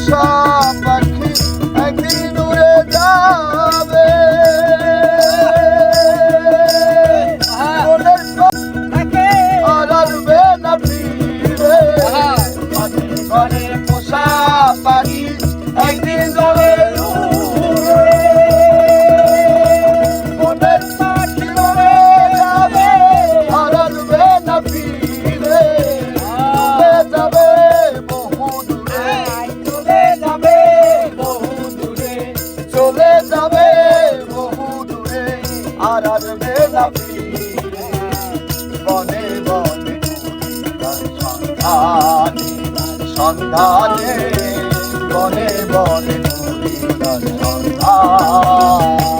পোষা পাখি না ফিরে বনে বনে সন্ধানে সন্ধানে বনে বনে সন্ধানে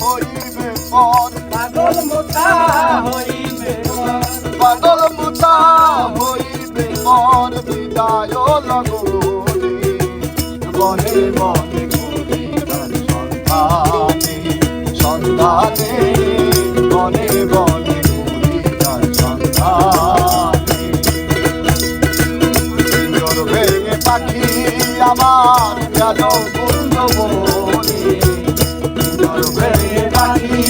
হইবে পর পাগল মোটা হইবে পাগল মুঠা হইবে পর বিদায় লগরে বনে বনে ঘুরি তার সন্ধানে সন্ধানে বনে বনে ঘুরি তার সন্ধানে ভেঙে পাখি আমার গেল কুন্দ বনে পিঞ্জর ভেঙে পাখি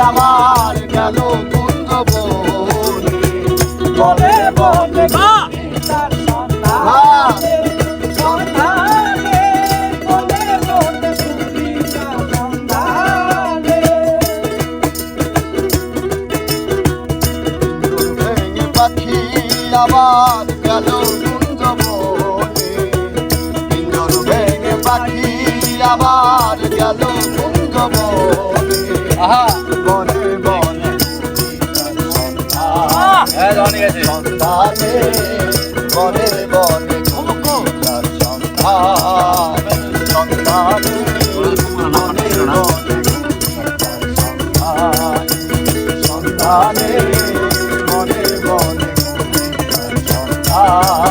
আমার গেল কুন্দ বলে বলে তার পাখি আমার গেল কুন্দ বনে ভেঙে পাখি আমার গেল বনে বনে বনে সন্ধানে বনে বনে তার সন্ধান সন্ধানে বনে বনে তার সন্ধান সন্ধানে বনে বনে তার সন্ধান